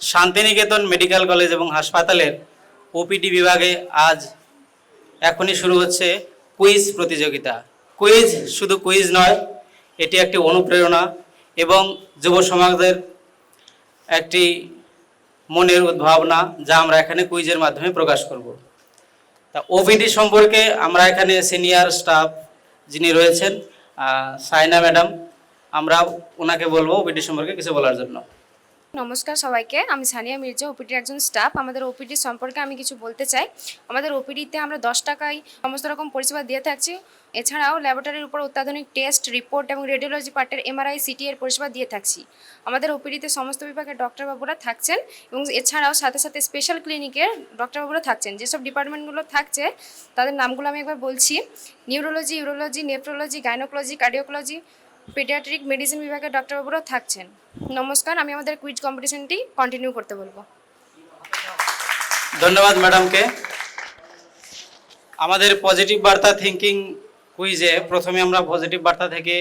Santiniketan medical college এবং হাসপাতালের OPD বিভাগে আজ এখনই শুরু হচ্ছে কুইজ প্রতিযোগিতা। কুইজ শুধু কুইজ নয়, এটি একটি অনুপ্রেরণা এবং যুব সমাজের একটি মনের উদ্ভাবনা যা আমরা এখানে কুইজের মাধ্যমে প্রকাশ করব। তা ওপিডি সম্পর্কে আমরা এখানে সিনিয়র স্টাফ যিনি রয়েছেন সাইনা ম্যাডাম, আমরা ওনাকে বলব ওপিডি সম্পর্কে কিছু বলার জন্য। নমস্কার সবাইকে, আমি সানিয়া মির্জা, ওপিডির একজন স্টাফ। আমাদের ওপিডি সম্পর্কে আমি কিছু বলতে চাই। আমাদের ওপিডিতে আমরা দশ টাকায় সমস্ত রকম পরিষেবা দিয়ে থাকছি। এছাড়াও ল্যাবরেটরির উপর অত্যাধুনিক টেস্ট, রিপোর্ট এবং রেডিওলজি পার্টের এমআরআই, সিটি এর পরিষেবা দিয়ে থাকছি। আমাদের ওপিডিতে সমস্ত বিভাগের ডক্টরবাবুরা থাকছেন এবং এছাড়াও সাথে সাথে স্পেশাল ক্লিনিকের ডক্টরবাবুরা থাকছেন। যেসব ডিপার্টমেন্টগুলো থাকছে, তাদের নামগুলো আমি একবার বলছি। Neurology, urology, nephrology, gynaecology, cardiology paediatric medicine বিভাগের ডক্টরবাবুরাও থাকছেন। নমস্কার, আমি আমাদের কুইজ কম্পিটিশনটি কন্টিনিউ করতে বলব। ধন্যবাদ ম্যাডামকে। আমাদের পজিটিভ বার্তা থিঙ্কিং কুইজে প্রথমে আমরা পজিটিভ বার্তা থেকে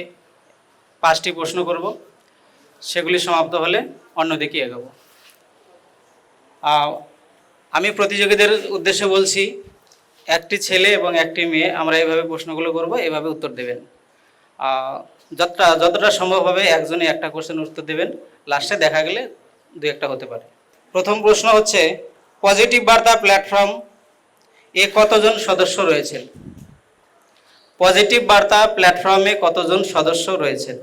পাঁচটি প্রশ্ন করব। সেগুলি সমাপ্ত হলে অন্যদিকে এগোবো। আমি প্রতিযোগীদের উদ্দেশ্যে বলছি, একটি ছেলে এবং একটি মেয়ে, আমরা এভাবে প্রশ্নগুলো করব এভাবে উত্তর দেবেন। যতটা যতটা সম্ভব হবে একজনে একটা কোশ্চেন উত্তর দেবেন। লাস্টে দেখা গেলে দু একটা হতে পারে। প্রথম প্রশ্ন হচ্ছে পজিটিভ বার্তা প্ল্যাটফর্ম এ কতজন সদস্য রয়েছেন? পজিটিভ বার্তা প্ল্যাটফর্মে কতজন সদস্য রয়েছেন?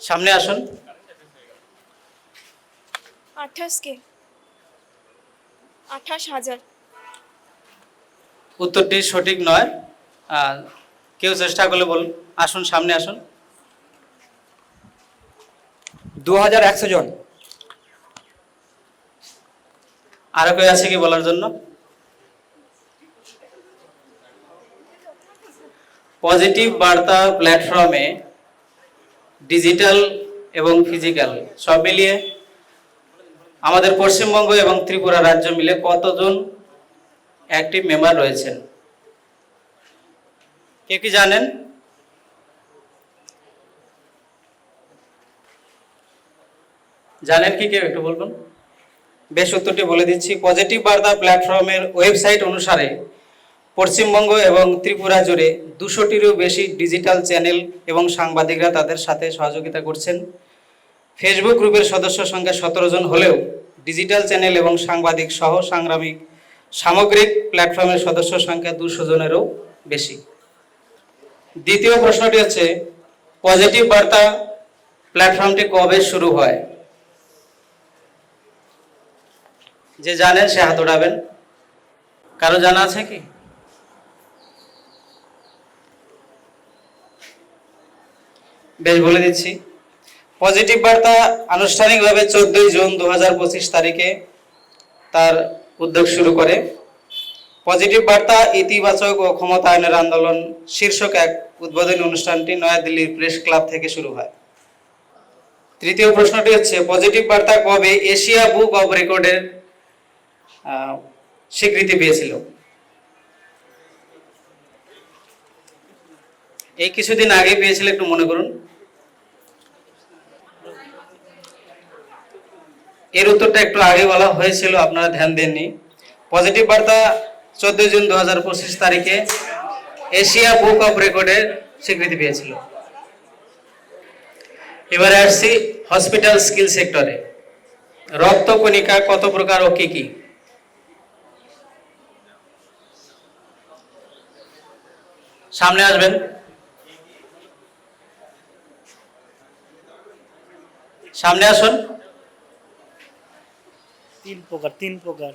সামনে আসুন। আঠাশ কে? আঠাশ হাজার। উত্তরটি সঠিক নয়। কেউ চেষ্টা করলে বলুন। আসুন, সামনে আসুন। দু হাজার একশো জন। আরও কেউ আছে কি বলার জন্য? পজিটিভ বার্তা প্ল্যাটফর্মে ডিজিটাল এবং ফিজিক্যাল সব মিলিয়ে আমাদের পশ্চিমবঙ্গ এবং ত্রিপুরা রাজ্য মিলে কতজন অ্যাক্টিভ মেম্বার রয়েছেন? কে কি জানেন? জানেন কি কেউ একটু বলবেন? বেশ উত্তরটি বলে দিচ্ছি। পজিটিভ বার্তা প্ল্যাটফর্মের ওয়েবসাইট অনুসারে পশ্চিমবঙ্গ এবং ত্রিপুরা জুড়ে দুশোটিরও বেশি ডিজিটাল চ্যানেল এবং সাংবাদিকরা তাদের সাথে সহযোগিতা করছেন। ফেসবুক গ্রুপের সদস্য সংখ্যা সতেরো জন হলেও ডিজিটাল চ্যানেল এবং সাংবাদিক সহ সাংগ্রামিক সামগ্রিক প্ল্যাটফর্মের সদস্য সংখ্যা দুশো জনেরও বেশি। দ্বিতীয় প্রশ্নটি হচ্ছে পজিটিভ বার্তা প্ল্যাটফর্মটি কবে শুরু হয়? যে জানেন সে হাত উঠাবেন। কারও জানা আছে কি? বেশ বলে দিচ্ছি। পজিটিভ বার্তা আনুষ্ঠানিকভাবে চোদ্দই জুন দু তারিখে তার উদ্যোগ শুরু করে। পজিটিভ বার্তা ইতিবাচক ও ক্ষমতায়নের আন্দোলন শীর্ষক এক উদ্বোধনী অনুষ্ঠানটি নয়াদিল্লির প্রেস ক্লাব থেকে শুরু হয়। তৃতীয় প্রশ্নটি হচ্ছে পজিটিভ বার্তা কবে এশিয়া বুক অব রেকর্ডের স্বীকৃতি পেয়েছিল? এই কিছুদিন আগে পেয়েছিল, একটু মনে করুন। এর উত্তরটা একটু আগে বলা হয়েছিল, আপনারা ধ্যান দেননি। পজিটিভ বার্তা চোদ্দই জুন দু হাজার পঁচিশ তারিখে এশিয়া বুক অফ রেকর্ডের স্বীকৃতি পেয়েছিল। এবারে আসছি হসপিটাল স্কিল সেক্টরে। রক্ত কণিকা কত প্রকার ও কি কি? সামনে আসবেন। সামনে আসুন। তিন প্রকার তিন প্রকার।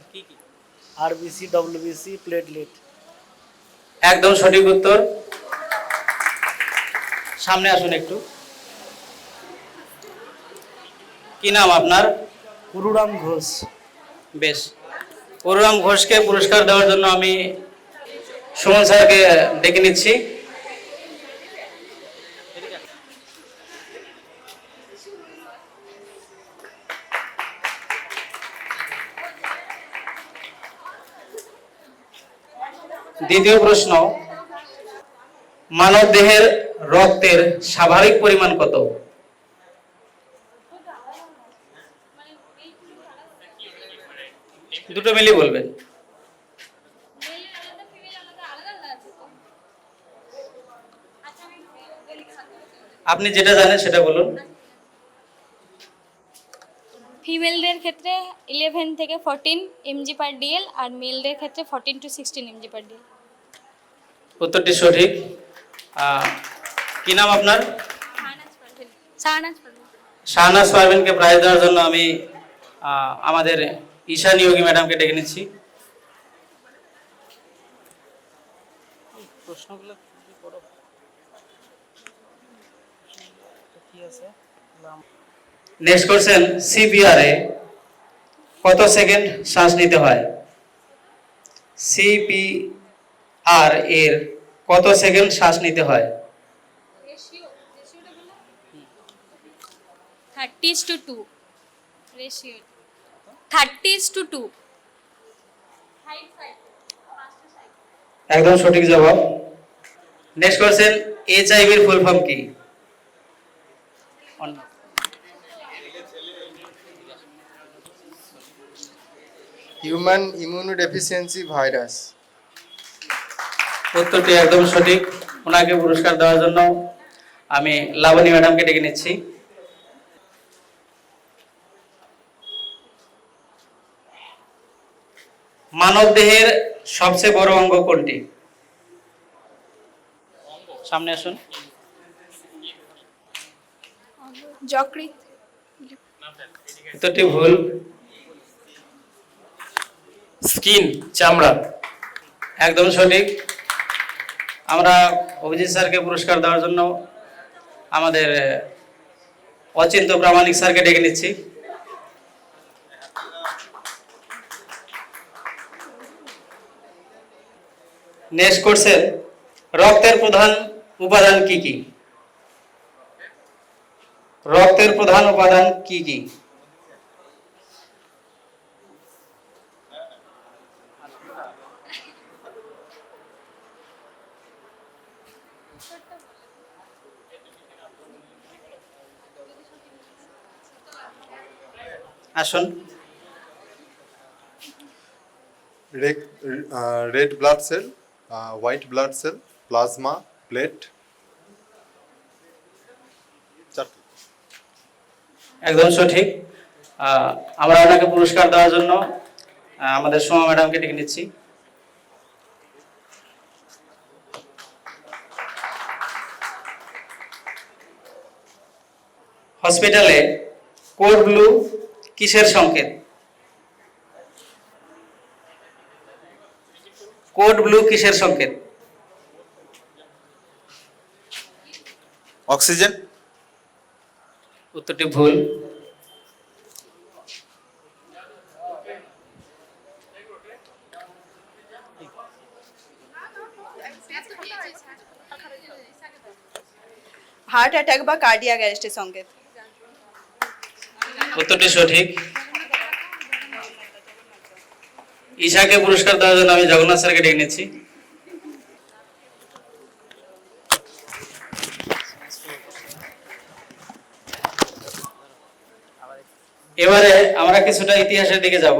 আরবিসি ডব্লিউবিসি প্লেটলেট একদম সঠিক উত্তর। সামনে আসুন একটু। কি নাম আপনার? পুরুরাম ঘোষ। বেশ। অরুরাম ঘোষকে পুরস্কার দেওয়ার জন্য আমি সুমন স্যারকে ডেকে নিচ্ছি। দ্বিতীয় প্রশ্ন, মানব দেহের রক্তের স্বাভাবিক পরিমাণ কত? দুটো মিলিয়ে বলবেন। আপনি যেটা জানেন সেটা বলুন। ফিমেলদের ক্ষেত্রে ইলেভেন থেকে ফোরটিন এমজি পার ডিএল আর মেলদের ক্ষেত্রে fourteen to sixteen mg per dl উত্তরটি সঠিক। কি নাম আপনার? শাহনাজ পারভীন পারভিনকে প্রাইজ দেওয়ার জন্য আমি আমাদের ঈশা নিয়োগী ম্যাডামকে ডেকে নিচ্ছি। প্রশ্নগুলো নেক্সট কোশ্চেন সিপিআর এ কত সেকেন্ড শ্বাস নিতে হয়? সিপিআর এর কত সেকেন্ড শ্বাস নিতে হয়? Thirty is to two. Ratio thirty is to two একদম সঠিক জবাব। নেক্সট কোশ্চেন এইচআইভির ফুল ফর্ম কি? হিউম্যান ইমিউনোডেফিসিয়েন্সি ভাইরাস উত্তরটি একদম সঠিক। ওনাকে পুরস্কার দেওয়ার জন্য আমি লাবণী ম্যাডামকে ডেকে নিচ্ছি। মানব দেহের সবচেয়ে বড় অঙ্গ কোনটি? সামনে আসুন। যকৃত উত্তরটি ভুল। স্কিন চামড়া। একদম সঠিক। আমরা অভিজিৎ স্যারকে পুরস্কার দেওয়ার জন্য আমাদের অচিন্ত প্রামাণিক স্যারকে ডেকে নিচ্ছি। নেক্সট কোর্সের রক্তের প্রধান উপাদান কি কি? রক্তের প্রধান উপাদান কি কি? আসুন। Red red blood cell white blood cell plasma plate একদম সঠিক। আমরা ওনাকে পুরস্কার দেওয়ার জন্য আমাদের সোমা ম্যাডামকে ডেকে নিচ্ছি। হসপিটালে কোড ব্লু কিসের সংকেত? কোড ব্লু কিসের সংকেত? অক্সিজেন? উত্তরটি ভুল। হার্ট অ্যাটাক বা কার্ডিয়াক অ্যারেস্টের সংকেত। উত্তরটি সঠিক। ঈশাকে পুরস্কার দেওয়ার জন্য আমি জগন্নাথ স্যারকে ডেকে নিচ্ছি। এবারে আমরা কিছুটা ইতিহাসের দিকে যাব।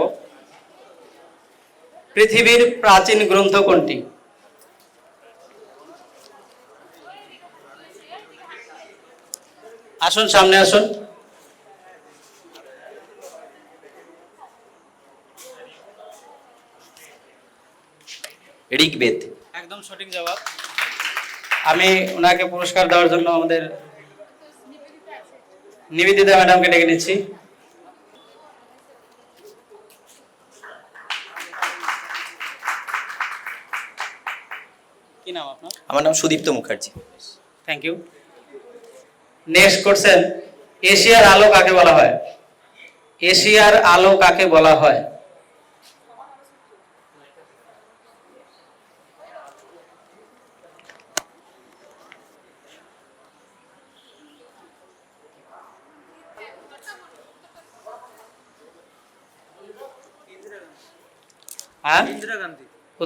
পৃথিবীর প্রাচীন গ্রন্থ কোনটি? আসুন, সামনে আসুন। ঋগ্বেদ একদম সঠিক জবাব। আমি ওনাকে পুরস্কার দেওয়ার জন্য আমাদের নিবেদিতা ম্যাডামকে ডেকে নিচ্ছি। কি নাম আপনার? আমার নাম Sudipta Mukherjee. Thank you next question এশিয়ার আলো কাকে বলা হয়? এশিয়ার আলো কাকে বলা হয়?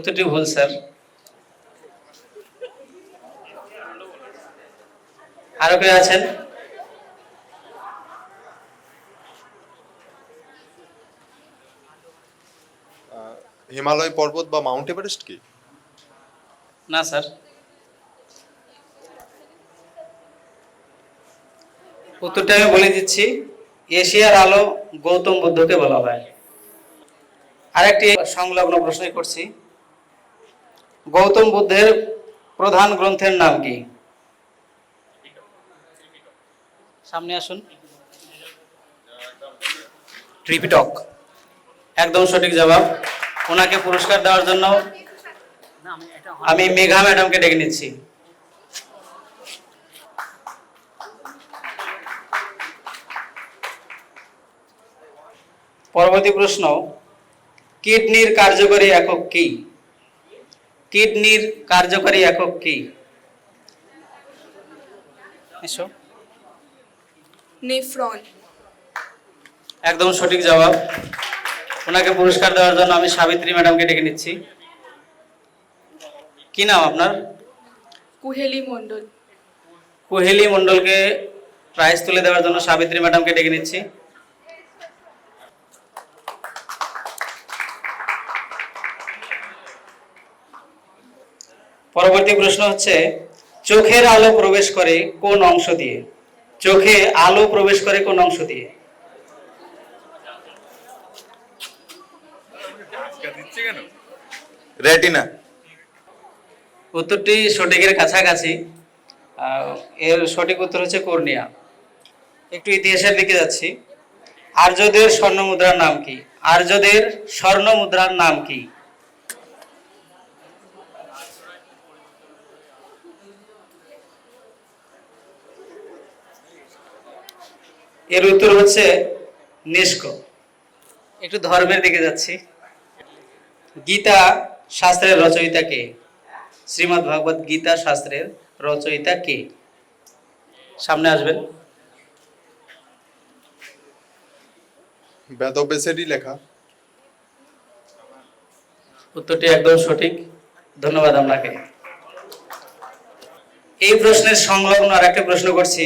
উত্তরটি ভুল স্যার। আরও কেউ আছেন? হিমালয় পর্বত বা মাউন্ট এভারেস্ট কি? না স্যার। উত্তরটা আমি বলে দিচ্ছি। এশিয়ার আলো গৌতম বুদ্ধকে বলা হয়। আরেকটি সংলগ্ন প্রশ্ন করছি। গৌতম বুদ্ধের প্রধান গ্রন্থের নাম কি? সামনে আসুন। ট্রিপিটক একদম সঠিক জবাব। ওনাকে পুরস্কার দেওয়ার জন্য আমি মেঘা ম্যাডামকে ডেকে নিচ্ছি। পরবর্তী প্রশ্ন, কিডনির কার্যকরী একক কি? কিডনির কার্যকরী একক কি? এসো। নেফ্রন। একদম সঠিক জবাব। ওনাকে পুরস্কার দেওয়ার জন্য আমি সাবিত্রী ম্যাডামকে ডেকে নিচ্ছি। কি নাম আপনার? কুহেলি মণ্ডল। কুহেলি মণ্ডলকে প্রাইজ তুলে দেওয়ার জন্য সাবিত্রী ম্যাডামকে ডেকে নিচ্ছি। পরবর্তী প্রশ্ন হচ্ছে চোখের আলো প্রবেশ করে কোন অংশ দিয়ে? চোখে আলো প্রবেশ করে কোন অংশ দিয়ে? রেটিনা। উত্তরটি সঠিকের কাছাকাছি। এর সঠিক উত্তর হচ্ছে কর্নিয়া। একটু ইতিহাসের দিকে যাচ্ছি। আর্যদের স্বর্ণ মুদ্রার নাম কি? আর্যদের স্বর্ণ মুদ্রার নাম কি? এর উত্তর হচ্ছে নিষ্ক। একটু ধর্মের দিকে যাচ্ছি। গীতা শাস্ত্রের রচয়িতা কে? শ্রীমদ্ ভাগবত গীতা শাস্ত্রের রচয়িতা কে? সামনে আসবেন। বেদব্যাসেরই লেখা। উত্তরটি একদম সঠিক। ধন্যবাদ আপনাকে। এই প্রশ্নের সংলগ্ন আর একটা প্রশ্ন করছি।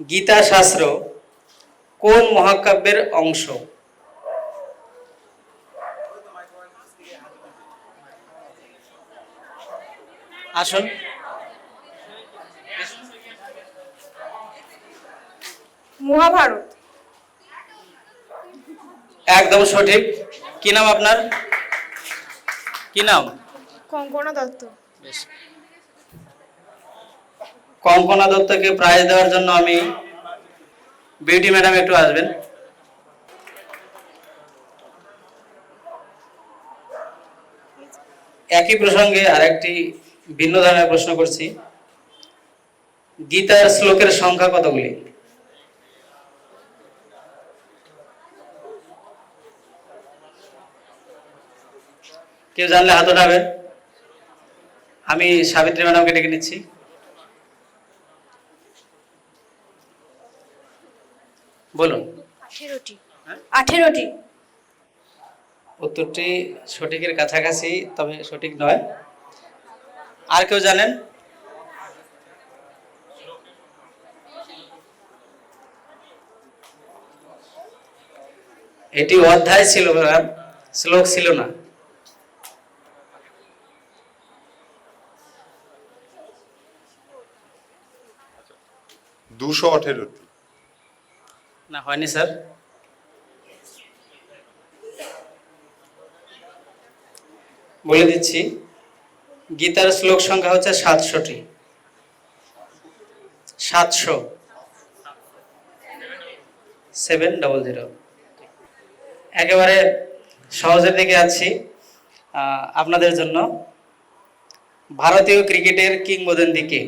গীতা শাস্ত্র কোন মহাকাব্যের অংশ? আসুন। মহাভারত। একদম সঠিক। কি নাম আপনার? কি নাম? কঙ্কনা দত্ত। কঙ্কনা দত্তকে প্রাইজ দেওয়ার জন্য আমি বিউটি ম্যাডাম একটু আসবেন। একই প্রসঙ্গে আরেকটি ভিন্ন ধরনের প্রশ্ন করছি। গীতার শ্লোকের সংখ্যা কতগুলি? কেউ জানলে হাত উঠাবেন আমি সাবিত্রী ম্যাডামকে ডেকে নিচ্ছি। বলুন। আঠেরোটি। আঠেরোটি? উত্তরটি সঠিকের কাছাকাছি তবে সঠিক নয়। আর কেউ জানেন? এটি অধ্যায় ছিল ম্যাম শ্লোক ছিল না। দুশো আঠেরোটি। না, হয়নি, স্যার। বলে দিচ্ছি, গীতার শ্লোক সংখ্যা হচ্ছে সাতশোটি সাতশো। Seven double zero. একেবারে সহজের দিকে আছি আপনাদের জন্য। ভারতীয় ক্রিকেটের কিংবদন্তি কে?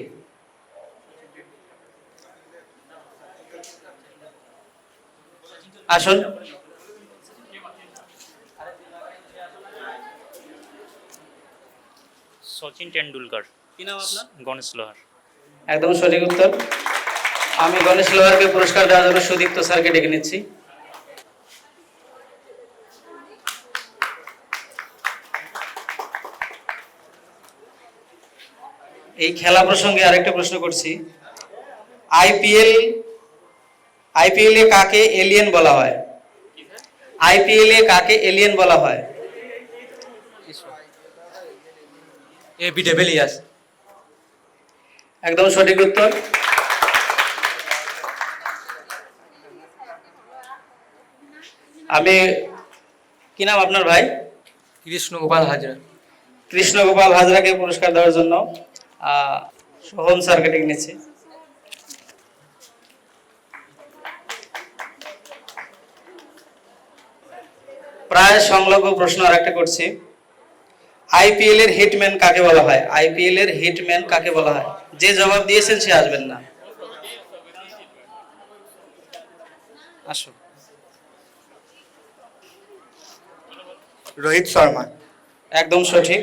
আসুন। সচিন টেন্ডুলকার কি নাম আপনার? গণেশ লোহার। একদম সঠিক উত্তর। আমি গণেশ লোহারকে পুরস্কার দেওয়ার জন্য সুদীপ্ত স্যারকে ডেকে নিচ্ছি। এই খেলা প্রসঙ্গে আরেকটা প্রশ্ন করছি। আইপিএল আইপিএল এ কাকে এলিয়েন বলা হয়? আইপিএল এ কাকে এলিয়েন বলা হয়? এ বি ডেভিলিয়ার্স একদম সঠিক উত্তর। আমি কি নাম আপনার ভাই? কৃষ্ণ গোপাল হাজরা। কৃষ্ণ গোপাল হাজরাকে পুরস্কার দেওয়ার জন্য আহ, সোহম স্যারকে ডেকে নিচ্ছি। প্রায় সংলগ্ন প্রশ্ন আর একটা করছি আইপিএল এর হিটম্যান কাকে বলা হয়? আইপিএল এর হিটম্যান কাকে বলা হয়? যে জবাব দিয়েছেন সে আসবেন না। আসুন। রোহিত শর্মা। একদম সঠিক।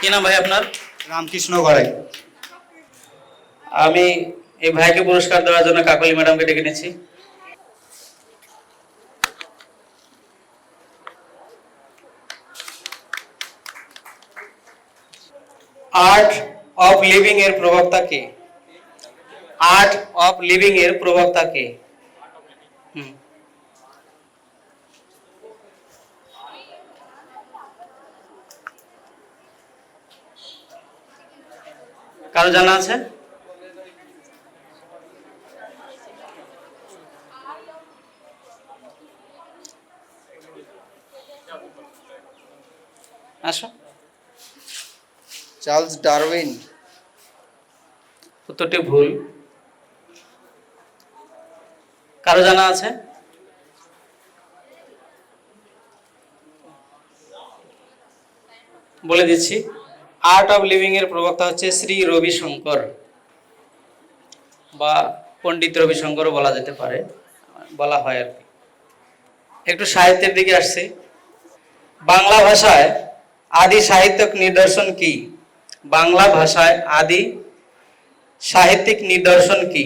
কি নাম ভাই আপনার? রামকৃষ্ণ গড়াই। আমি এই ভাইকে পুরস্কার দেওয়ার জন্য কাকলি ম্যাডামকে ডেকে নিয়েছি আর্ট অফ লিভিং এর প্রবক্তা কে? আর্ট অফ লিভিং এর প্রবক্তা কে। কারও জানা আছে? আসো। Charles Darwin. উত্তরটি ভুল। কারও জানা আছে? বলে দিচ্ছি আর্ট অফ লিভিং এর প্রবক্তা হচ্ছে শ্রী রবিশঙ্কর, বা পণ্ডিত রবিশঙ্করও বলা যেতে পারে, বলা হয় আর কি। একটু সাহিত্যের দিকে আসছি। বাংলা ভাষায় আদি সাহিত্যক নিদর্শন কি? বাংলা ভাষায় আদি সাহিত্যিক নিদর্শন কি?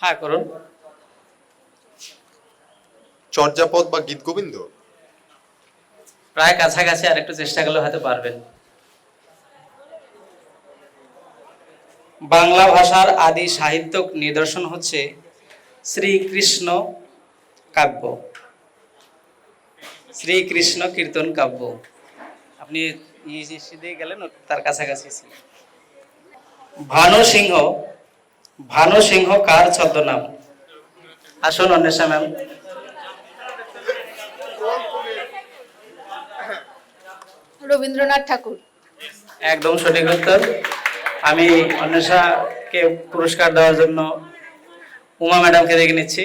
হ্যাঁ করুন। চর্যাপদ বা গীত গোবিন্দ প্রায় কাছাকাছি আর একটু চেষ্টা করলে হয়তো পারবেন। বাংলা ভাষার আদি সাহিত্যক নিদর্শন হচ্ছে শ্রীকৃষ্ণ কাব্য। শ্রীকৃষ্ণ কীর্তন কাব্য। আপনি দিয়ে গেলেন তার কাছাকাছি ছিলেন। ভানু সিংহ ভানু সিংহ কার ছদ্মনাম? আসুন অন্বেষা ম্যাম। রবীন্দ্রনাথ ঠাকুর। একদম সঠিক উত্তর। আমি অন্বেষাকে পুরস্কার দেওয়ার জন্য উমা ম্যাডামকে দেখে নিচ্ছি।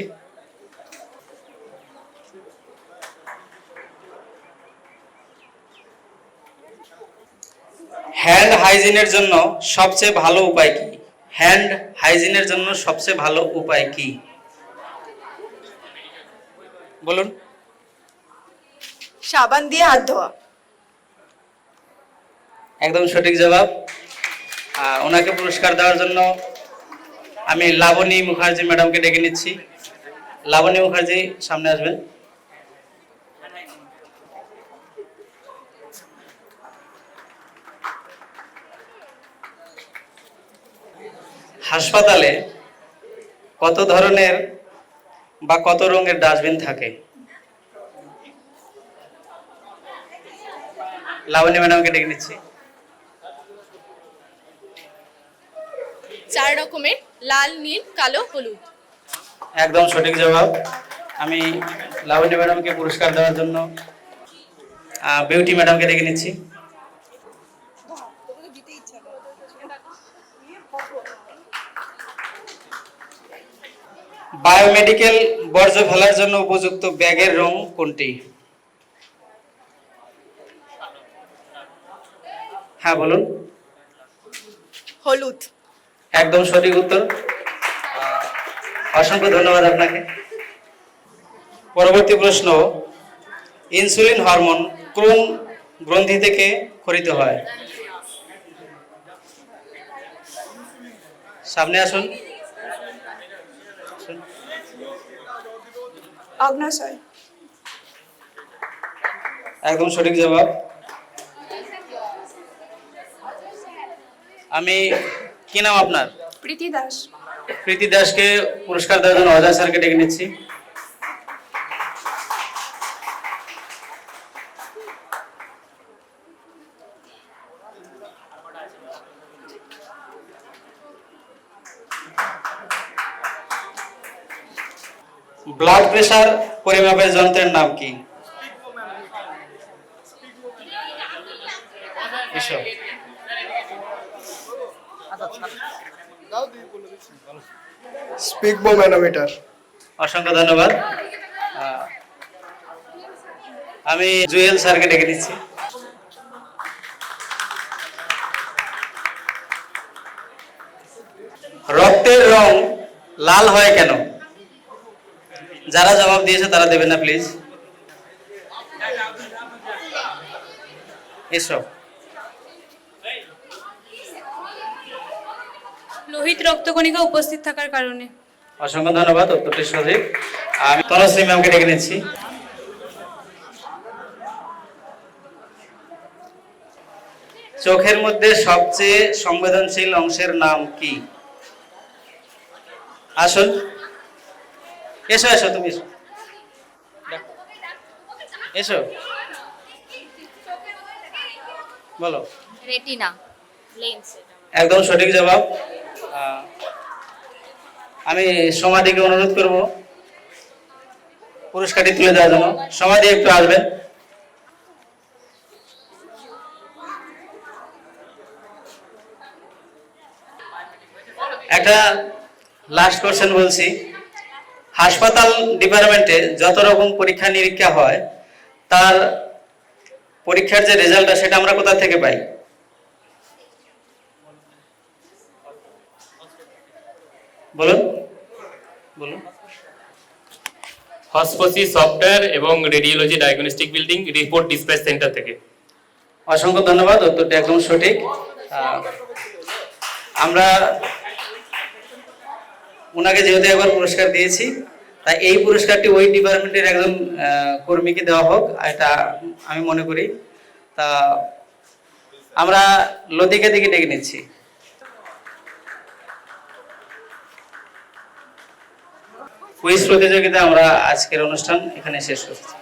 হ্যান্ড হাইজিনের জন্য সবচেয়ে ভালো উপায় কি? হ্যান্ড হাইজিনের জন্য সবচেয়ে ভালো উপায় কি? বলুন। সাবান দিয়ে হাত ধোয়া। একদম সঠিক জবাব। ওনাকে পুরস্কার দেওয়ার জন্য আমি লাবণী মুখার্জি ম্যাডামকে ডেকে নিচ্ছি। লাবণী মুখার্জি, সামনে আসবেন। হাসপাতালে কত ধরনের বা কত রঙের ডাস্টবিন থাকে? লাবণী ম্যাডামকে ডেকে নিচ্ছি। চার রকমের লাল নীল কালো হলুদ। একদম সঠিক জবাব। আমি লাবণী ম্যাডামকে পুরস্কার দেওয়ার জন্য বিউটি ম্যাডামকে ডেকে নিচ্ছি। বায়োমেডিকেল বর্জ্য ফেলার জন্য উপযুক্ত ব্যাগের রং কোনটি? হ্যাঁ বলুন। হলুদ। একদম সঠিক উত্তর। অসংখ্য ধন্যবাদ আপনাকে। পরবর্তী প্রশ্ন ইনসুলিন হরমোন কোন গ্রন্থি থেকে খরিত হয়? সামনে আসুন। অগ্নাশয়। একদম সঠিক জবাব। আমি কি নাম আপনার? প্রীতি দাস। প্রীতি দাসকে পুরস্কার দেওয়ার জন্য অজয় স্যারকে ডেকে নিচ্ছি। ব্লাড প্রেশার পরিমাপের যন্ত্রের নাম কি এসো স্পিকবো ম্যানোমিটার অসংখ্য ধন্যবাদ। আমি জুয়েল স্যারকে ডেকে দিচ্ছি। রক্তের রং লাল হয় কেন? যারা জবাব দিয়েছে তারা দেবেন না প্লিজ। এসো। লোহিত রক্তকণিকা উপস্থিত থাকার কারণে। অসংখ্য ধন্যবাদ উত্তরটি সঠিক। আমি তনশ্রী ম্যামকে ডেকে নিচ্ছি। চোখের মধ্যে সবচেয়ে সংবেদনশীল অংশের নাম কি? আসুন। এসো এসো তুমি। এসো। এসো বলো। রেটিনা লেন্স একদম সঠিক জবাব। আমি সমাধিকে অনুরোধ করব পুরস্কারটি তুলে দেওয়ার জন্য। সমাধি একটু আসবেন একটা লাস্ট কোশ্চেন বলছি। হাসপাতাল ডিপার্টমেন্টে যত রকম পরীক্ষা নিরীক্ষা হয়, তার পরীক্ষার যে রেজাল্টটা সেটা আমরা কোথা থেকে পাই? বলুন। বলুন। হসপসি সফটওয়্যার এবং radiology diagnostic building report dispatch centre থেকে। অসংখ্য ধন্যবাদ, উত্তরটি একদম সঠিক। আমরা ওনাকে যেহেতু একবার পুরস্কার দিয়েছি, তাই এই পুরস্কারটি ওই ডিপার্টমেন্টের একজন কর্মীকে দেওয়া হোক, এটা আমি মনে করি। তা আমরা লতিকা দিকে ডেকে নিচ্ছি। কুইজ প্রতিযোগিতা আমরা আজকের অনুষ্ঠান এখানে শেষ করছি।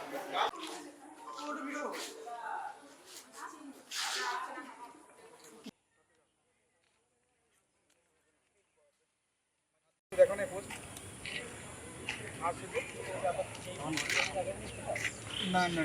না না